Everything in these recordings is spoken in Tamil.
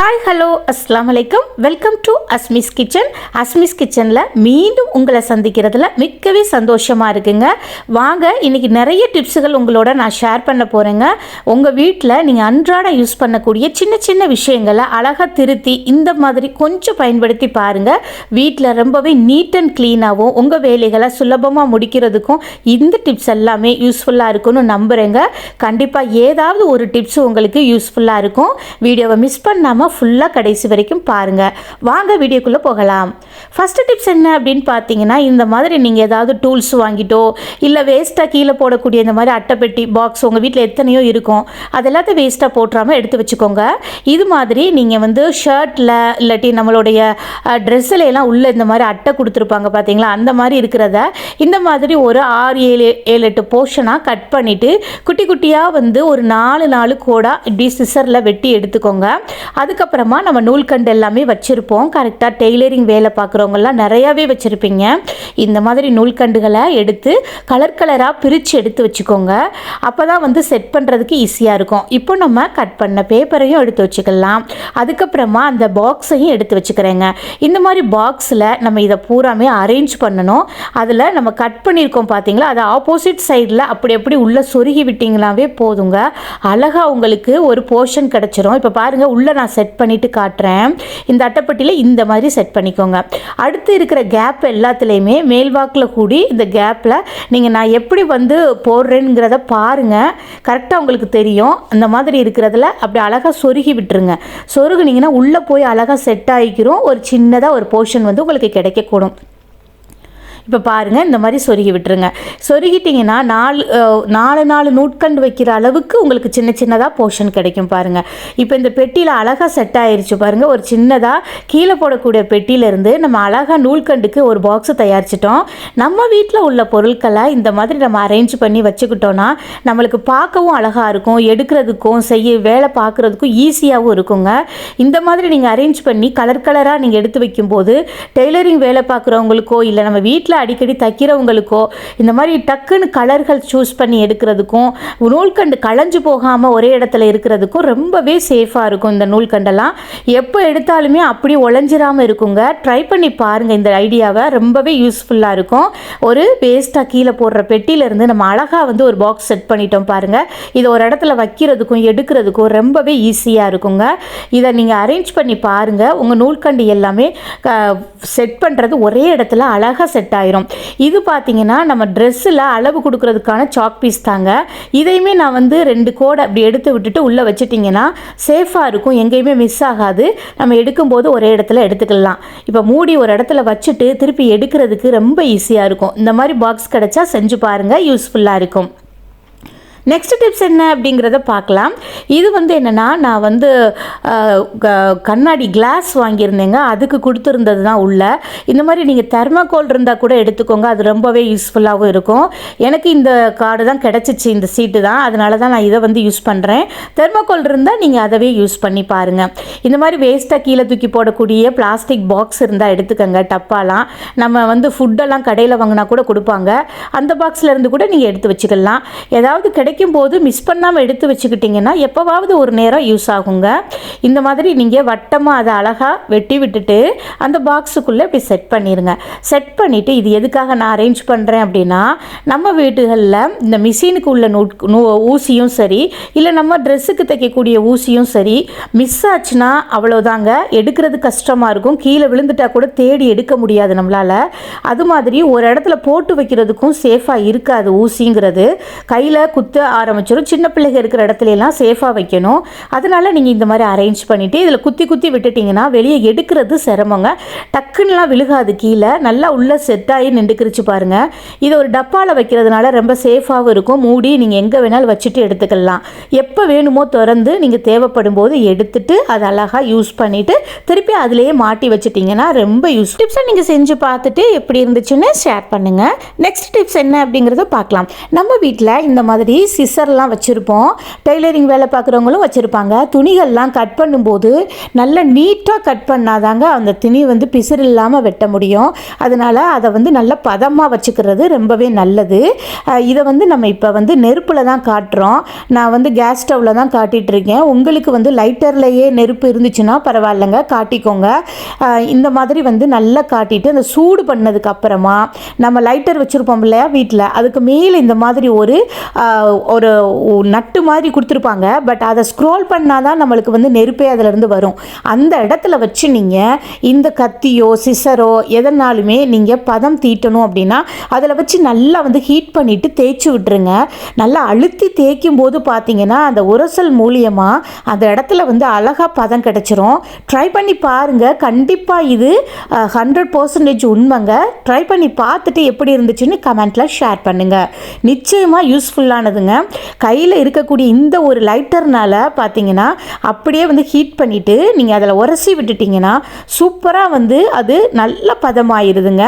ஹாய் ஹலோ அஸ்லாம் வலைக்கம் welcome to Asmi's kitchen Asmi's கிச்சனில் மீண்டும் உங்களை சந்திக்கிறதுல மிக்கவே சந்தோஷமாக இருக்குங்க. வாங்க இன்னைக்கு நிறைய டிப்ஸுகள் உங்களோட நான் ஷேர் பண்ண போகிறேங்க உங்கள் வீட்டில் நீங்கள் அன்றாட யூஸ் பண்ணக்கூடிய சின்ன சின்ன விஷயங்களை அழகாக திருத்தி இந்த மாதிரி கொஞ்சம் பயன்படுத்தி பாருங்கள் வீட்டில் ரொம்பவே நீட் அண்ட் க்ளீனாகவும் உங்கள் வேலைகளை சுலபமாக முடிக்கிறதுக்கும் இந்த டிப்ஸ் எல்லாமே யூஸ்ஃபுல்லாக இருக்கும்னு நம்புகிறேங்க கண்டிப்பாக ஏதாவது ஒரு டிப்ஸ் உங்களுக்கு யூஸ்ஃபுல்லாக இருக்கும். வீடியோவை மிஸ் பண்ணாமல் ஃபுல்லாக கடைசி வரைக்கும் பாருங்கள் வாங்க வீடியோக்குள்ளே போகலாம். ஃபஸ்ட்டு டிப்ஸ் என்ன அப்படின்னு பார்த்தீங்கன்னா இந்த மாதிரி நீங்கள் ஏதாவது டூல்ஸ் வாங்கிட்டோ இல்லை வேஸ்ட்டாக கீழே போடக்கூடிய இந்த மாதிரி அட்டைப்பெட்டி பாக்ஸ் உங்கள் வீட்டில் எத்தனையோ இருக்கும். அது எல்லாத்தையும் வேஸ்ட்டாக போட்டுறாமல் எடுத்து வச்சுக்கோங்க. இது மாதிரி நீங்கள் வந்து ஷர்ட்டில் இல்லாட்டி நம்மளுடைய ட்ரெஸ்ஸில் எல்லாம் இந்த மாதிரி அட்டை கொடுத்துருப்பாங்க பார்த்தீங்களா? அந்த மாதிரி இருக்கிறத இந்த மாதிரி ஒரு ஆறு ஏழு ஏழு எட்டு போர்ஷனாக கட் பண்ணிவிட்டு குட்டி குட்டியாக வந்து ஒரு நாலு நாலு கோடாக இப்படி சிசரில் வெட்டி எடுத்துக்கோங்க. அதுக்கப்புறமா நம்ம நூல்கண்டு எல்லாமே வச்சுருப்போம். கரெக்டாக டெய்லரிங் வேலை இருக்கிறவங்கெல்லாம் நிறையாவே வச்சுருப்பீங்க. இந்த மாதிரி நூல்கண்டுகளை எடுத்து கலர் கலராக பிரித்து எடுத்து வச்சுக்கோங்க. அப்போ தான் வந்து செட் பண்ணுறதுக்கு ஈஸியாக இருக்கும். இப்போ நம்ம கட் பண்ண பேப்பரையும் எடுத்து வச்சுக்கலாம். அதுக்கப்புறமா அந்த பாக்ஸையும் எடுத்து வச்சுக்கிறேங்க. இந்த மாதிரி பாக்ஸில் நம்ம இதை பூராமே அரேஞ்ச் பண்ணணும். அதில் நம்ம கட் பண்ணியிருக்கோம் பார்த்தீங்களா? அது ஆப்போசிட் சைடில் அப்படி எப்படி உள்ளே சொருகி விட்டிங்களாவே போதுங்க. அழகாக உங்களுக்கு ஒரு போர்ஷன் கிடச்சிரும். இப்போ பாருங்கள் உள்ளே நான் செட் பண்ணிவிட்டு காட்டுறேன். இந்த அட்டைப்பட்டியில் இந்த மாதிரி செட் பண்ணிக்கோங்க. அடுத்து இருக்கிற கேப் எல்லாத்துலேயுமே மேல்வாக்கில் கூடி இந்த கேப்பில் நீங்கள் நான் எப்படி வந்து போடுறேங்கிறத பாருங்கள் கரெக்டாக உங்களுக்கு தெரியும். அந்த மாதிரி இருக்கிறதுல அப்படி அழகாக சொருகி விட்டுருங்க. சொருகுனிங்கன்னா உள்ளே போய் அழகாக செட் ஆகிக்கிறோம் ஒரு சின்னதாக ஒரு போர்ஷன் வந்து உங்களுக்கு கிடைக்கக்கூடும். இப்போ பாருங்கள் இந்த மாதிரி சொருகி விட்டுருங்க. சொருகிட்டிங்கன்னா நாலு நாலு நாலு நூட்கண்டு வைக்கிற அளவுக்கு உங்களுக்கு சின்ன சின்னதாக போர்ஷன் கிடைக்கும் பாருங்கள் இப்போ இந்த பெட்டியில் அழகாக செட் ஆயிடுச்சு பாருங்கள் ஒரு சின்னதாக கீழே போடக்கூடிய பெட்டியிலேருந்து நம்ம அழகாக நூல்கண்டுக்கு ஒரு பாக்ஸை தயாரிச்சிட்டோம். நம்ம வீட்டில் உள்ள பொருட்களை இந்த மாதிரி நம்ம அரேஞ்ச் பண்ணி வச்சுக்கிட்டோன்னா நம்மளுக்கு பார்க்கவும் அழகாக இருக்கும். எடுக்கிறதுக்கும் செய்ய வேலை பார்க்குறதுக்கும் ஈஸியாகவும் இருக்குங்க. இந்த மாதிரி நீங்கள் அரேஞ்ச் பண்ணி கலர் கலராக நீங்கள் எடுத்து வைக்கும்போது டெய்லரிங் வேலை பார்க்குறவங்களுக்கோ இல்லை நம்ம வீட்டில் அடிக்கடி தைக்கிறவங்களுக்கோ இந்த மாதிரி டக்குன்னு கலர்கள் சூஸ் பண்ணி எடுக்கிறதுக்கும் நூல்கண்டு களைஞ்சு போகாமல் ஒரே இடத்துல இருக்கிறதுக்கும் ரொம்பவே சேஃபாக இருக்கும் இந்த நூல்கண்டெல்லாம். எப்போ எடுத்தாலுமே அப்படி உழைஞ்சிராமல் இருக்குங்க. ட்ரை பண்ணி பாருங்கள் இந்த ஐடியாவை ரொம்பவே யூஸ்ஃபுல்லாக இருக்கும். ஒரு வேஸ்ட்டாக கீழே போடுற பெட்டியிலேருந்து நம்ம அழகாக வந்து ஒரு பாக்ஸ் செட் பண்ணிட்டோம் பாருங்கள் இதை ஒரு இடத்துல வைக்கிறதுக்கும் எடுக்கிறதுக்கும் ரொம்பவே ஈஸியாக இருக்குங்க. இதை நீங்கள் அரேஞ்ச் பண்ணி பாருங்கள் உங்கள் நூல்கண்டு எல்லாமே செட் பண்ணுறது ஒரே இடத்துல அழகாக செட் ஆயிரும். இது பார்த்தீங்கன்னா நம்ம ட்ரெஸ்ஸில் அளவு கொடுக்கறதுக்கான சாக் பீஸ் தாங்க. இதையுமே நான் வந்து ரெண்டு கோடை அப்படி எடுத்து விட்டுட்டு உள்ளே வச்சிட்டிங்கன்னா சேஃபாக இருக்கும். எங்கேயுமே மிஸ் ஆகாது. நம்ம எடுக்கும்போது ஒரே இடத்துல எடுத்துக்கலாம். இப்போ மூடி ஒரு இடத்துல வச்சுட்டு திருப்பி எடுக்கிறதுக்கு ரொம்ப ஈஸியாக இருக்கும். இந்த மாதிரி பாக்ஸ் கிடைச்சா செஞ்சு பாருங்கள் யூஸ்ஃபுல்லாக இருக்கும். நெக்ஸ்ட் டிப்ஸ் என்ன அப்படிங்கிறத பார்க்கலாம். இது வந்து என்னென்னா நான் வந்து க- கண்ணாடி கிளாஸ் வாங்கியிருந்தேங்க. அதுக்கு கொடுத்துருந்தது தான் உள்ள. இந்த மாதிரி நீங்கள் தெர்மாக்கோல் இருந்தால் கூட எடுத்துக்கோங்க. அது ரொம்பவே யூஸ்ஃபுல்லாகவும் இருக்கும். எனக்கு இந்த கார்டு தான் கிடச்சிச்சு இந்த சீட்டு தான். அதனால தான் நான் இதை வந்து யூஸ் பண்ணுறேன் தெர்மாக்கோல் இருந்தால் நீங்கள் அதவே யூஸ் பண்ணி பாருங்கள் இந்த மாதிரி வேஸ்ட்டாக கீழே தூக்கி போடக்கூடிய பிளாஸ்டிக் பாக்ஸ் இருந்தால் எடுத்துக்கோங்க. டப்பாலாம். நம்ம வந்து ஃபுட்டெல்லாம் கடையில் வாங்கினா கூட கொடுப்பாங்க. அந்த பாக்ஸில் இருந்து கூட நீங்கள் எடுத்து வச்சுக்கலாம். ஏதாவது கிடைக்கும் போது மிஸ் பண்ணாமல் எடுத்து வச்சுக்கிட்டிங்கன்னா எப்போவாவது ஒரு நேரம் யூஸ் ஆகுங்க. இந்த மாதிரி நீங்கள் வட்டமாக அதை அழகாக வெட்டி விட்டுட்டு அந்த பாக்ஸுக்குள்ளே இப்படி செட் பண்ணிடுங்க செட் பண்ணிவிட்டு இது எதுக்காக நான் அரேஞ்ச் பண்ணுறேன் அப்படின்னா நம்ம வீடுகளில் இந்த மிஷினுக்கு உள்ள நூ ஊசியும் சரி இல்லை நம்ம ட்ரெஸ்ஸுக்கு தைக்கக்கூடிய ஊசியும் சரி மிஸ் ஆச்சுன்னா அவ்வளோதாங்க எடுக்கிறது கஷ்டமாக இருக்கும். கீழே விழுந்துட்டா கூட தேடி எடுக்க முடியாது நம்மளால். அது மாதிரி ஒரு இடத்துல போட்டு வைக்கிறதுக்கும் சேஃபாக இருக்காது ஊசிங்கிறது. கையில் குத்த ஆரம்பிச்சிடும் சின்ன பிள்ளைங்க இருக்கிற இடத்துலலாம் சேஃபாக வைக்கணும். அதனால் நீங்கள் இந்த மாதிரி அரேஞ்ச் பண்ணிவிட்டு இதில் குத்தி குத்தி விட்டுட்டிங்கன்னா வெளியே எடுக்கிறது சிரமங்க. டக்குன்னுலாம் விழுகாது கீழே. நல்லா உள்ளே செட் ஆகி நின்றுக்கிருச்சு பாருங்கள் இதை ஒரு டப்பாவில் வைக்கிறதுனால ரொம்ப சேஃபாகவும் இருக்கும். மூடி நீங்கள் எங்கே வேணாலும் வச்சுட்டு எடுத்துக்கலாம். எப்போ வேணுமோ திறந்து நீங்கள் தேவைப்படும் போது எடுத்துட்டு அதை அழகாக யூஸ் பண்ணிவிட்டு திருப்பி அதிலேயே மாட்டி வச்சுட்டிங்கன்னா ரொம்ப யூஸ் டிப்ஸை நீங்கள் செஞ்சு பார்த்துட்டு எப்படி இருந்துச்சுன்னு ஷேர் பண்ணுங்கள் நெக்ஸ்ட் டிப்ஸ் என்ன அப்படிங்கிறத பார்க்கலாம். நம்ம வீட்டில் இந்த மாதிரி சிசர்லாம் வச்சுருப்போம். டெய்லரிங் வேலை பார்க்குறவங்களும் வச்சுருப்பாங்க. துணிகள்லாம் கட் பண்ணும்போது நல்லா நீட்டாக கட் பண்ணாதாங்க அந்த துணி வந்து பிசிறு இல்லாமல் வெட்ட முடியும். அதனால் அதை வந்து நல்லா பதமாக வச்சுக்கிறது ரொம்பவே நல்லது. இதை வந்து நம்ம இப்போ வந்து நெருப்பில் தான் காட்டுறோம். நான் வந்து கேஸ் ஸ்டவ்வில் தான் காட்டிகிட்ருக்கேன் உங்களுக்கு வந்து லைட்டர்லேயே நெருப்பு இருந்துச்சுன்னா பரவாயில்லைங்க. காட்டிக்கோங்க. இந்த மாதிரி வந்து நல்லா காட்டிட்டு அந்த சூடு பண்ணதுக்கு அப்புறமா நம்ம லைட்டர் வச்சுருப்போம் இல்லையா வீட்டில் அதுக்கு மேலே இந்த மாதிரி ஒரு ஒரு நட்டு மாதிரி கொடுத்துருப்பாங்க. பட் அதை ஸ்க்ரோல் பண்ணால் தான் நம்மளுக்கு வந்து நெருப்பே அதிலிருந்து வரும். அந்த இடத்துல வச்சு நீங்கள் இந்த கத்தியோ சிசரோ எதனாலுமே நீங்கள் பதம் தீட்டணும் அப்படின்னா அதில் வச்சு நல்லா வந்து ஹீட் பண்ணிவிட்டு தேய்ச்சி விட்டுருங்க. நல்லா அழுத்தி தேய்க்கும் போது பார்த்தீங்கன்னா அந்த உரசல் மூலியமாக அந்த இடத்துல வந்து அழகாக பதம் கிடச்சிரும். ட்ரை பண்ணி பாருங்கள் கண்டிப்பாக இது ஹண்ட்ரட் பர்சன்டேஜ் உண்மைங்க. ட்ரை பண்ணி பார்த்துட்டு எப்படி இருந்துச்சுன்னு கமெண்ட்டில் ஷேர் பண்ணுங்கள் நிச்சயமாக யூஸ்ஃபுல்லானதுங்க கையில் இருக்கக்கூடிய இந்த ஒரு லைட்டர்னால் பார்த்தீங்கன்னா அப்படியே வந்து ஹீட் பண்ணிவிட்டு நீங்கள் அதில் உரசி விட்டுட்டிங்கன்னா சூப்பராக வந்து அது நல்ல பதமாயிருதுங்க.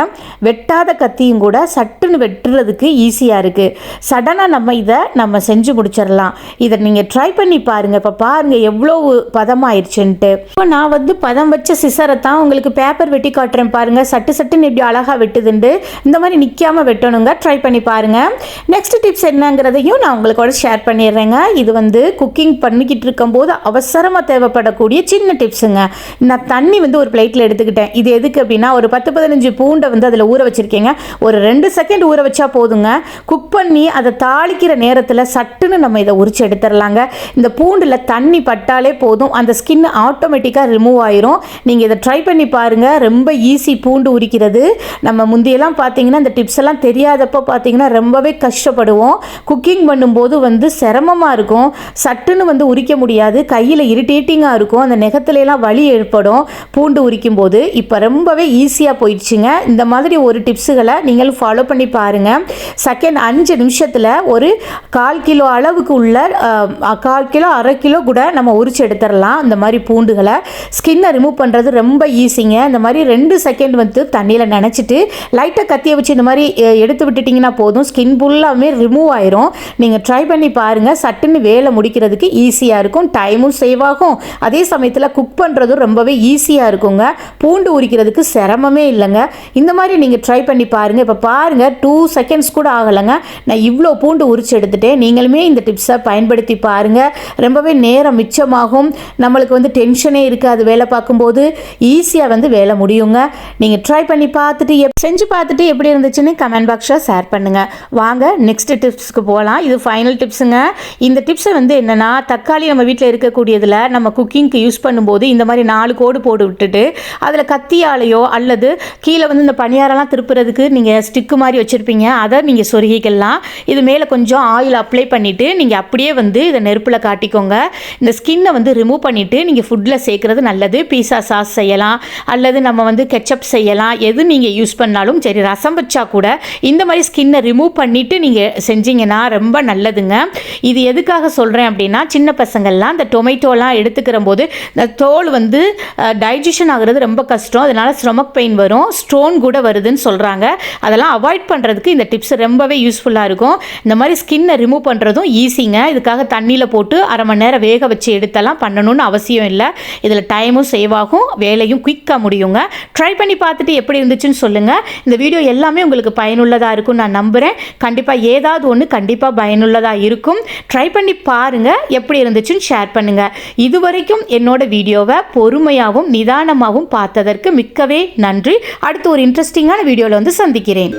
வெட்டாத கத்தியும் கூட சட்டுன்னு வெட்டுறதுக்கு ஈஸியாக இருக்குது சடனாக நம்ம இதை நம்ம செஞ்சு முடிச்சிடலாம் இதை நீங்கள் ட்ரை பண்ணி பாருங்கள் இப்போ பாருங்கள் எவ்வளோ பதமாயிருச்சுன்ட்டு. இப்போ நான் வந்து பதம் வச்ச சிசரை தான் உங்களுக்கு பேப்பர் வெட்டி காட்டுறேன் பாருங்கள் சட்டு சட்டுன்னு எப்படி அழகாக வெட்டுதுண்டு. இந்த மாதிரி நிற்காம வெட்டணுங்க. ட்ரை பண்ணி பாருங்கள் நெக்ஸ்ட் டிப்ஸ் என்னங்கிறதையும் நான் உங்களுக்கோட ஷேர் பண்ணிடுறேங்க. இது வந்து குக்கிங் பண்ணிக்கிட்டு இருக்கும்போது அவசரமாக தேவைப்படக்கூடிய சின்ன டிப்ஸுங்க நான் தண்ணி வந்து ஒரு பிளேட்டில் எடுத்துக்கிட்டேன். இது எதுக்கு அப்படின்னா ஒரு பத்து பதினஞ்சு பூண்டை வந்து அதில் ஊற வச்சுருக்கேங்க. ஒரு ரெண்டு செகண்ட் ஊற வச்சா போதுங்க. குக் பண்ணி அதை தாளிக்கிற நேரத்தில் சட்டுன்னு நம்ம இதை உரிச்சு எடுத்துடலாங்க. இந்த பூண்டில் தண்ணி பட்டாலே போதும். அந்த ஸ்கின் ஆட்டோமேட்டிக்காக ரிமூவ் ஆயிரும். நீங்கள் இதை ட்ரை பண்ணி பாருங்கள் ரொம்ப ஈஸி பூண்டு உரிக்கிறது. நம்ம முந்தையெல்லாம் பார்த்தீங்கன்னா இந்த டிப்ஸ் எல்லாம் தெரியாதப்போ பார்த்தீங்கன்னா ரொம்பவே கஷ்டப்படுவோம். குக்கிங் பண்ணும்போது வந்து சிரமமாக இருக்கும். சட்டுன்னு வந்து உரிக்க முடியாது. கையில் இரிட்டேட்டிங்காக இருக்கும். அந்த நெகத்துலலாம் வலி ஏற்படும். பூண்டு உரிக்கும் போது இப்போ ரொம்பவே ஈஸியாக போயிடுச்சுங்க. இந்த மாதிரி ஒரு டிப்ஸுகளை நீங்கள் ஃபாலோ பண்ணி பாருங்கள் செகண்ட் அஞ்சு நிமிஷத்தில் ஒரு கால் கிலோ அளவுக்கு உள்ள கால் கிலோ அரை கிலோ கூட நம்ம உரிச்சு எடுத்துடலாம். இந்த மாதிரி பூண்டுகளை. ஸ்கின்னை ரிமூவ் பண்ணுறது ரொம்ப ஈஸிங்க இந்த மாதிரி ரெண்டு செகண்ட் வந்து தண்ணியில் நினச்சிட்டு லைட்டாக கத்தியை வச்சு இந்த மாதிரி எடுத்து விட்டுட்டிங்கன்னா போதும். ஸ்கின் ஃபுல்லாமே ரிமூவ் ஆயிரும். நீங்கள் நீங்கள் ட்ரை பண்ணி பாருங்கள் சட்டுன்னு வேலை முடிக்கிறதுக்கு ஈஸியாக இருக்கும். டைமும் சேவ் ஆகும். அதே சமயத்தில் குக் பண்ணுறதும் ரொம்பவே ஈஸியாக இருக்குங்க. பூண்டு உரிக்கிறதுக்கு சிரமமே இல்லைங்க. இந்த மாதிரி நீங்கள் ட்ரை பண்ணி பாருங்கள் இப்போ பாருங்கள் டூ செகண்ட்ஸ் கூட ஆகலைங்க. நான் இவ்வளோ பூண்டு உரிச்சு எடுத்துட்டேன். நீங்களுமே இந்த டிப்ஸை பயன்படுத்தி பாருங்கள் ரொம்பவே நேரம் மிச்சமாகும். நம்மளுக்கு வந்து டென்ஷனே இருக்காது வேலை பார்க்கும்போது. ஈஸியாக வந்து வேலை முடியுங்க. நீங்கள் ட்ரை பண்ணி பார்த்துட்டு செஞ்சு பார்த்துட்டு எப்படி இருந்துச்சுன்னு கமெண்ட் பாக்ஸில் ஷேர் பண்ணுங்கள் வாங்க நெக்ஸ்ட் டிப்ஸ்க்கு போகலாம் இது ஃபைனல் டிப்ஸுங்க இந்த டிப்ஸை வந்து என்னென்னா தக்காளி நம்ம வீட்டில் இருக்கக்கூடியதில் நம்ம குக்கிங்க்கு யூஸ் பண்ணும்போது இந்த மாதிரி நாலு கோடு போட்டு விட்டுட்டு அதில் கத்தியாலேயோ அல்லது கீழே வந்து இந்த பணியாரெல்லாம் திருப்புறதுக்கு நீங்கள் ஸ்டிக்கு மாதிரி வச்சுருப்பீங்க. அதை நீங்கள் சொருகிக்கலாம். இது மேலே கொஞ்சம் ஆயில் அப்ளை பண்ணிவிட்டு நீங்கள் அப்படியே வந்து இதை நெருப்பில் காட்டிக்கோங்க. இந்த ஸ்கின்னை வந்து ரிமூவ் பண்ணிவிட்டு நீங்கள் ஃபுட்டில் சேர்க்குறது நல்லது. பீஸா சாஸ் செய்யலாம். அல்லது நம்ம வந்து கெச்சப் செய்யலாம். எது நீங்கள் யூஸ் பண்ணாலும் சரி ரசம் வச்சா கூட இந்த மாதிரி ஸ்கின்னை ரிமூவ் பண்ணிவிட்டு நீங்கள் செஞ்சீங்கன்னா ரொம்ப நல்லதுங்க. இது எதுக்காக சொல்கிறேன் அப்படின்னா சின்ன பசங்கள்லாம் இந்த டொமேட்டோலாம் எடுத்துக்கிற போது இந்த தோல் வந்து டைஜஷன் ஆகிறது ரொம்ப கஷ்டம். அதனால் ஸ்டொமக் பெயின் வரும். ஸ்டோன் கூட வருதுன்னு சொல்கிறாங்க அதெல்லாம் அவாய்ட் பண்ணுறதுக்கு இந்த டிப்ஸ் ரொம்பவே யூஸ்ஃபுல்லாக இருக்கும். இந்த மாதிரி ஸ்கின்னை ரிமூவ் பண்ணுறதும் ஈஸிங்க இதுக்காக தண்ணியில் போட்டு அரை மணி நேரம் வேக வச்சு எடுத்தெல்லாம் பண்ணணும்னு அவசியம் இல்லை. இதில் டைமும் சேவ் ஆகும். வேலையும் குயிக்காக முடியுங்க. ட்ரை பண்ணி பார்த்துட்டு எப்படி இருந்துச்சுன்னு சொல்லுங்கள் இந்த வீடியோ எல்லாமே உங்களுக்கு பயனுள்ளதாக இருக்கும் நான் நம்புகிறேன் கண்டிப்பாக ஏதாவது ஒன்று கண்டிப்பாக பயனுள்ளதாக இருக்கும். ட்ரை பண்ணி பாருங்கள் எப்படி இருந்துச்சுன்னு ஷேர் பண்ணுங்கள் இதுவரைக்கும் என்னோட வீடியோவை பொறுமையாகவும் நிதானமாகவும் பார்த்ததற்கு மிக்கவே நன்றி. அடுத்து ஒரு இன்ட்ரெஸ்டிங்கான வீடியோவில் வந்து சந்திக்கிறேன்.